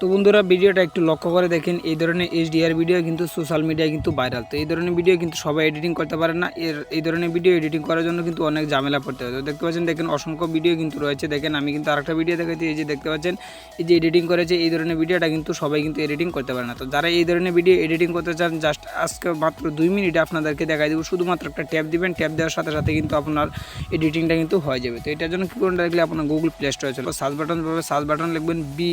তো বন্ধুরা ভিডিওটা একটু লক্ষ্য করে দেখেন, এই ধরনের এইচডিআর ভিডিও কিন্তু সোশ্যাল মিডিয়ায় কিন্তু ভাইরাল তো এই ধরনের ভিডিও কিন্তু সবাই এডিটিং করতে পারে না। এর, এই ধরনের ভিডিও এডিটিং করার জন্য কিন্তু অনেক ঝামেলা পড়তে হয়। তো দেখতে পাচ্ছেন, দেখেন অসংখ্য ভিডিও কিন্তু রয়েছে। দেখেন, আমি কিন্তু আরেকটা ভিডিও দেখাচ্ছি। এই যে দেখতে পাচ্ছেন, এই যে এডিটিং করেছে, এই ধরনের ভিডিওটা কিন্তু সবাই কিন্তু এডিটিং করতে পারে না। তো যারা এই ধরনের ভিডিও এডিটিং করতে চান জাস্ট আজকে মাত্র দুই মিনিটে আপনাদেরকে দেখাই দেবো। শুধুমাত্র একটা ট্যাপ দিবেন। ট্যাপ দেওয়ার সাথে সাথে কিন্তু আপনার এডিটিংটা কিন্তু হয়ে যাবে। তো এটার জন্য কী করুন দেখলে আপনার গুগল প্লে স্টোরে চলো সার্চ বাটন সার্চ বাটন লিখবেন বি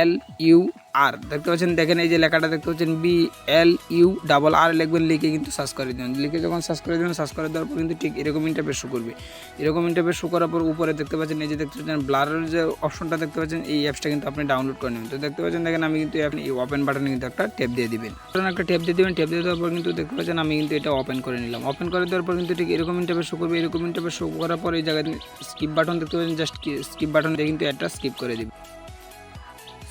এল ইউ আর। দেখতে পাচ্ছেন, দেখেন এই যে লেখাটা, দেখতে পাচ্ছেন, B L U double R লিখবেন, লিখে কিন্তু সার্চ করে দেবেন লিখে যখন সার্চ করে দেবেন, সার্চ করে দেওয়ার পর কিন্তু ঠিক এরকম ইন্টারফেস শো করবে। এরকম ইন্টারফেস শো করার পর উপরে দেখতে পাচ্ছেন, এই যে দেখতে পাচ্ছেন ব্লারের যে অপশনটা দেখতে পাচ্ছেন, এই অ্যাপসটা কিন্তু আপনি ডাউনলোড করে নেবেন। তো দেখতে পাচ্ছেন, দেখেন, আমি কিন্তু আপনি এই ওপেন বাটনে কিন্তু একটা ট্যাপ দিয়ে দিবেন। একটা ট্যাপ দিয়ে দেবেন ট্যাপ দিয়ে দেওয়ার পর কিন্তু দেখতে পাচ্ছেন, আমি কিন্তু এটা ওপেন করে নিলাম। ওপেন করে দেওয়ার পর কিন্তু ঠিক এরকম ইন্টারফেস শো করবে, এরকম ইন্টারফেস শো করার পর এই জায়গায় স্কিপ বাটন দেখতে পাচ্ছেন জাস্ট স্কিপ বাটন দিয়ে কিন্তু একটা স্কিপ করে দিবেন।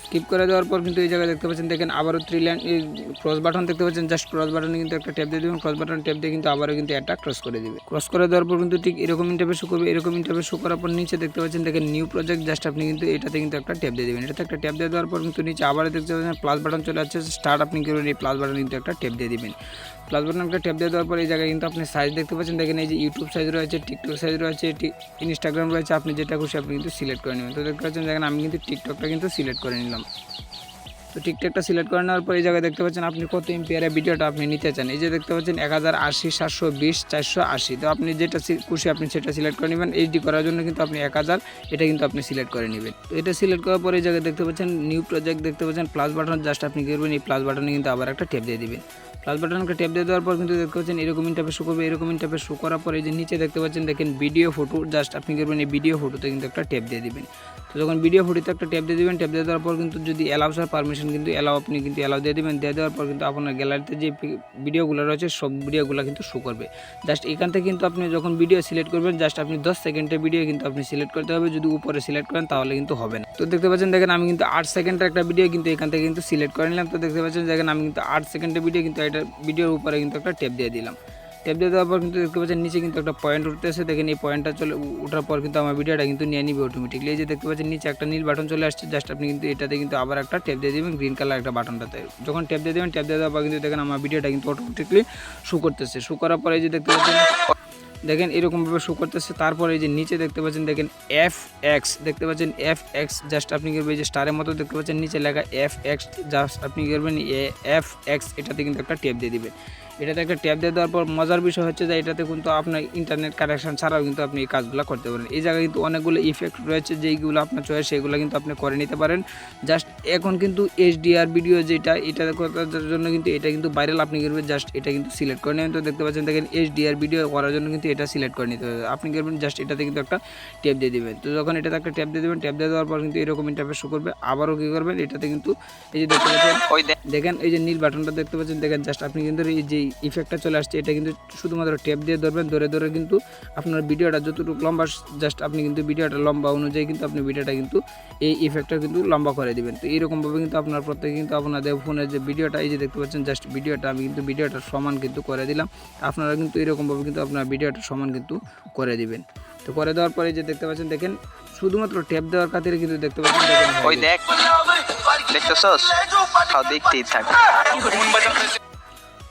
স্কিপ করে দেওয়ার পর কিন্তু এই জায়গায় দেখতে পাচ্ছেন, দেখেন আবারও থ্রি লাইন ক্রস বাটন দেখতে পাচ্ছেন জাস্ট ক্রস বাটনে কিন্তু একটা ট্যাপ দিয়ে দেবেন ক্রস বাটন ট্যাপ দিয়ে কিন্তু আবারও কিন্তু একটা ক্রস করে দেবে। ক্রস করে দেওয়ার পর কিন্তু ঠিক এরকম ইন্টারভিউ শো করবে, এরকম ইন্টারভিউ শো করার পর নিচে দেখতে পাচ্ছেন, দেখেন নিউ প্রজেক্ট জাস্ট আপনি কিন্তু এটাতে কিন্তু একটা ট্যাপ দিয়ে দেবেন। এটাতে একটা ট্যাপ দিয়ে দেওয়ার পর কিন্তু নিচে আবারও দেখতে পাচ্ছেন প্লাস বাটন চলে আসছে স্টার্ট আপনি করবেন এই প্লাস বাটন কিন্তু একটা ট্যাপ দিয়ে দিবেন। প্লাস বাটন একটা ট্যাপ দিয়ে দেওয়ার পর এই জায়গায় কিন্তু আপনি সাইজ দেখতে পাচ্ছেন। দেখেন এই যে ইউটিউব সাইজ রয়েছে টিকটক সাইজ রয়েছে ইনস্টাগ্রাম রয়েছে, আপনি যেটা খুশি আপনি কিন্তু সিলেক্ট করে নেবেন। তো দেখতে পাচ্ছেন, দেখেন আমি কিন্তু টিকটকটা কিন্তু সিলেক্ট করে নিলাম। তো টিকটকটা সিলেক্ট করে নেওয়ার পর এই জায়গায় দেখতে পাচ্ছেন আপনি কত এমপিআরের ভিডিওটা আপনি নিতে চান। এই যে দেখতে পাচ্ছেন এক হাজার আশি, সাতশো, বিশ, চারশো আশি। তো আপনি যেটা খুশি আপনি সেটা সিলেক্ট করে নেবেন। এইচডি করার জন্য কিন্তু আপনি এক হাজার এটা কিন্তু আপনি সিলেক্ট করে নেবেন। তো এটা সিলেক্ট করার পরে এই জায়গায় দেখতে পাচ্ছেন নিউ প্রজেক্ট, দেখতে পাচ্ছেন প্লাস বাটন, জাস্ট আপনি করবেন, এই প্লাস বাটনে কিন্তু আবার একটা ট্যাপ দিয়ে দিবেন। প্লাস বাটনকে ট্যাপ দিয়ে দেওয়ার পর কিন্তু দেখতে পাচ্ছেন এরকম ইন্টারফেস শো করবে, এরকম ইন্টারফেস শো করার পর এই যে নিচে দেখতে পাচ্ছেন দেখেন ভিডিও ফটো জাস্ট আপনি করবেন, এই ভিডিও ফটোতে কিন্তু একটা ট্যাপ দিয়ে দিবেন। তো যখন ভিডিও ফটোতে একটা ট্যাপ দিয়ে দিবেন। ট্যাপ দিয়ে দেওয়ার পর কিন্তু যদি অ্যালাউ স্যার পারমিশন কিন্তু অ্যালাউ আপনি কিন্তু অ্যালাউ দিয়ে দেবেন। দিয়ে দেওয়ার পর কিন্তু আপনার গ্যালারিতে যে ভিডিওগুলো রয়েছে, সব ভিডিওগুলো কিন্তু শো করবে। জাস্ট এখান থেকে কিন্তু আপনি যখন ভিডিও সিলেক্ট করবেন জাস্ট আপনি দশ সেকেন্ডের ভিডিও কিন্তু আপনি সিলেক্ট করতে হবে। যদি উপরে সিলেক্ট করেন, তাহলে কিন্তু হবে না। তো দেখতে পাচ্ছেন, দেখেন আমি কিন্তু আট সেকেন্ডের একটা ভিডিও কিন্তু এখান থেকে কিন্তু সিলেক্ট করে নিলাম। তো দেখতে পাচ্ছেন, দেখেন আমি কিন্তু আট সেকেন্ডের ভিডিও কিন্তু এটা ভিডিওর উপরে কিন্তু একটা ট্যাপ দিয়ে দিলাম। ট্যাপ দিয়ে দেওয়ার পর কিন্তু দেখতে পাচ্ছেন, নিচে কিন্তু একটা পয়েন্ট উঠতেছে। দেখেন এই পয়েন্টটা চলে, উ- ওঠার পর কিন্তু আমার ভিডিওটা কিন্তু নিয়ে নিবে অটোমেটিকলি এই যে দেখতে পাচ্ছেন, নিচে একটা নীল বাটন চলে আসছে। জাস্ট আপনি কিন্তু এটাতে কিন্তু আবার একটা ট্যাপ দিয়ে দেবেন গ্রিন কালার একটা বাটনটাতে যখন ট্যাপ দিয়ে দেবেন ট্যাপ দিয়ে দেওয়ার পর কিন্তু দেখেন আমার ভিডিওটা কিন্তু অটোমেটিকলি শু করতেছে। শু করার পরে এই যে দেখতে পাচ্ছেন, দেখেন এরকমভাবে শো করতেছে। তারপরে এই যে নিচে দেখতে পাচ্ছেন, দেখেন এফ এক্স দেখতে পাচ্ছেন এফ এক্স জাস্ট আপনি করবেন এই যে স্টারের মতো দেখতে পাচ্ছেন, নিচে লেখা এফ এক্স জাস্ট আপনি করবেন এ এফ এক্স এটাতে কিন্তু একটা ট্যাপ দিয়ে দিবেন এটাতে একটা ট্যাপ দিয়ে দেওয়ার পর মজার বিষয় হচ্ছে যে এটাতে কিন্তু আপনার ইন্টারনেট কানেকশন ছাড়াও কিন্তু আপনি এই কাজগুলো করতে পারেন। এই জায়গায় কিন্তু অনেকগুলো ইফেক্ট রয়েছে যেইগুলো আপনার চয়েস সেগুলো কিন্তু আপনি করে নিতে পারেন। জাস্ট এখন কিন্তু এইচডিআর ভিডিও যেটা এটা করার জন্য কিন্তু এটা কিন্তু ভাইরাল আপনি করবেন। জাস্ট এটা কিন্তু সিলেক্ট করে নেবেন। তো দেখতে পাচ্ছেন দেখেন এইচডিআর ভিডিও করার জন্য কিন্তু এটা সিলেক্ট করে নিতে হবে। আপনি করবেন জাস্ট এটাতে কিন্তু একটা ট্যাপ দিয়ে দেবেন। তো যখন এটাতে একটা ট্যাপ দিয়ে দেবেন ট্যাপ দিয়ে দেওয়ার পর কিন্তু এরকম ইন্টারফেস শো করবে। আবারও কী করবেন এটাতে কিন্তু এই যে দেখতে পাচ্ছেন ওই দেখেন এই যে নীল বাটনটা দেখতে পাচ্ছেন দেখেন জাস্ট আপনি কিন্তু এই যে ইফেক্টটা চলে আসছে, এটা কিন্তু শুধুমাত্র ট্যাপ দিয়ে ধরবেন, ধরে ধরে কিন্তু আপনার ভিডিওটা যতটুকু লম্বা জাস্ট আপনি কিন্তু ভিডিওটা লম্বা অনুযায়ী কিন্তু আপনি ভিডিওটা কিন্তু এই ইফেক্টটা কিন্তু লম্বা করে দিবেন। তো এইরকমভাবে কিন্তু আপনার প্রত্যেকে কিন্তু আপনাদের ফোনের যে ভিডিওটা, এই যে দেখতে পাচ্ছেন জাস্ট ভিডিওটা, আমি কিন্তু ভিডিওটা সমান কিন্তু করে দিলাম। আপনারা কিন্তু এরকমভাবে কিন্তু আপনার ভিডিওটা সমান কিন্তু করে দিবেন। তো করে দেওয়ার পরে যে দেখতে পাচ্ছেন, দেখেন, শুধুমাত্র ট্যাপ দেওয়ার খাতিরে কিন্তু দেখতে পাচ্ছেন ওই। দেখ দেখতেই থাক।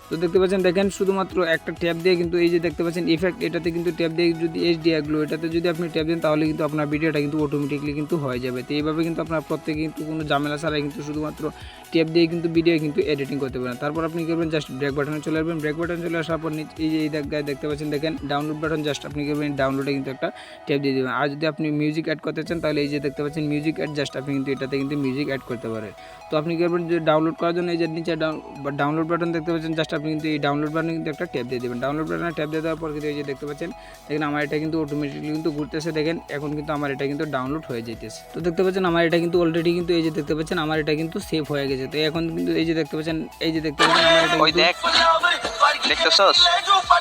তো দেখতে পাচ্ছেন, দেখেন শুধুমাত্র একটা ট্যাপ দিয়ে কিন্তু এই যে দেখতে পাচ্ছেন ইফেক্ট এটাতে কিন্তু ট্যাপ দিয়ে যদি এইচডি গ্লো এটাতে যদি আপনি ট্যাপ দেন তাহলে কিন্তু আপনার ভিডিওটা কিন্তু অটোমেটিকলি কিন্তু হয়ে যাবে। তো এইভাবে কিন্তু আপনার প্রত্যেকে কিন্তু কোনো ঝামেলা ছাড়াই কিন্তু শুধুমাত্র ট্যাপ দিয়ে কিন্তু ভিডিও কিন্তু এডিটিং করতে পারেন। তারপর আপনি করবেন জাস্ট ব্রেক বাটনে চলে আসবেন। ব্রেক বাটন চলে আসার পর এই যে এই জায়গায় দেখতে পাচ্ছেন, দেখেন ডাউনলোড বাটন জাস্ট আপনি করবেন ডাউনলোডে কিন্তু একটা ট্যাপ দিয়ে দেবেন। আর যদি আপনি মিউজিক অ্যাড করতে চান, তাহলে এই যে দেখতে পাচ্ছেন মিউজিক অ্যাড জাস্ট আপনি কিন্তু এটাতে কিন্তু মিউজিক অ্যাড করতে পারেন। তো আপনি করবেন, যে ডাউনলোড করার জন্য এই যে নিচে ডাউনলোড বাটন দেখতে পাচ্ছেন জাস্ট আপনি কিন্তু এই ডাউনলোড বাটনে কিন্তু একটা ট্যাপ দিয়ে দেবেন। ডাউনলোড বাটনে ট্যাপ দিয়ে দেওয়ার পর কিন্তু এই যে দেখতে পাচ্ছেন দেখেন আমার এটা কিন্তু অটোমেটিকলি কিন্তু ঘুরতেছে। দেখেন এখন কিন্তু আমার এটা কিন্তু ডাউনলোড হয়ে যেতেছে তো দেখতে পাচ্ছেন আমার এটা কিন্তু অলরেডি কিন্তু এই যে দেখতে পাচ্ছেন আমার এটা কিন্তু সেভ হয়ে গেছে। তো এখন কিন্তু এই যে দেখতে পাচ্ছেন এই যে দেখতে পাচ্ছেন আমার এটা ওই কিন্তু দেখ দেখতেছস?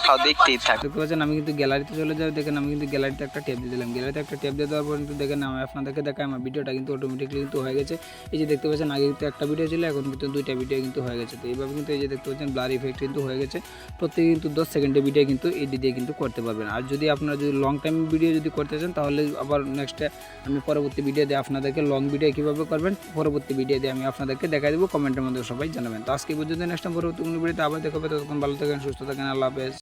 তাও দেখতেই থাক। দেখতে পাচ্ছেন আমি কিন্তু গ্যালারিতে চলে যাই। দেখেন আমি কিন্তু গ্যালারিতে একটা ট্যাপ দিয়ে দিলাম। গ্যালারিতে একটা ট্যাপ দিয়ে দেওয়ার পর কিন্তু দেখেন আমি আপনাদেরকে দেখাই আমার ভিডিওটা কিন্তু অটোমেটিকলি কিন্তু হয়ে গেছে। এই যে দেখতে পাচ্ছেন আগে কিন্তু একটা ভিডিও ছিল এখন কিন্তু দুইটা ভিডিও কিন্তু হয়ে গেছে। তো এইভাবে কিন্তু এই যে দেখতে পাচ্ছেন ব্লার ইফেক্ট কিন্তু হয়ে গেছে। প্রত্যেকে কিন্তু দশ সেকেন্ডের ভিডিও কিন্তু এডি দিয়ে কিন্তু করতে পারবেন। আর যদি আপনারা যদি লং টাইম ভিডিও যদি করতে চান, তাহলে আবার নেক্সটে আমি পরবর্তী ভিডিও দিয়ে আপনাদেরকে লং ভিডিও কীভাবে করবেন, পরবর্তী ভিডিও দিয়ে আমি আপনাদেরকে দেখা দেবো কমেন্টের মধ্যে সবাই জানাবেন। তো আজকে পর্যন্ত নেক্সট টাইম পরবর্তী ভিডিওতে আবার দেখাবে ততক্ষণ ভালো থাকেন, সুস্থ থাকেন, আল্লাহ হাফেজ।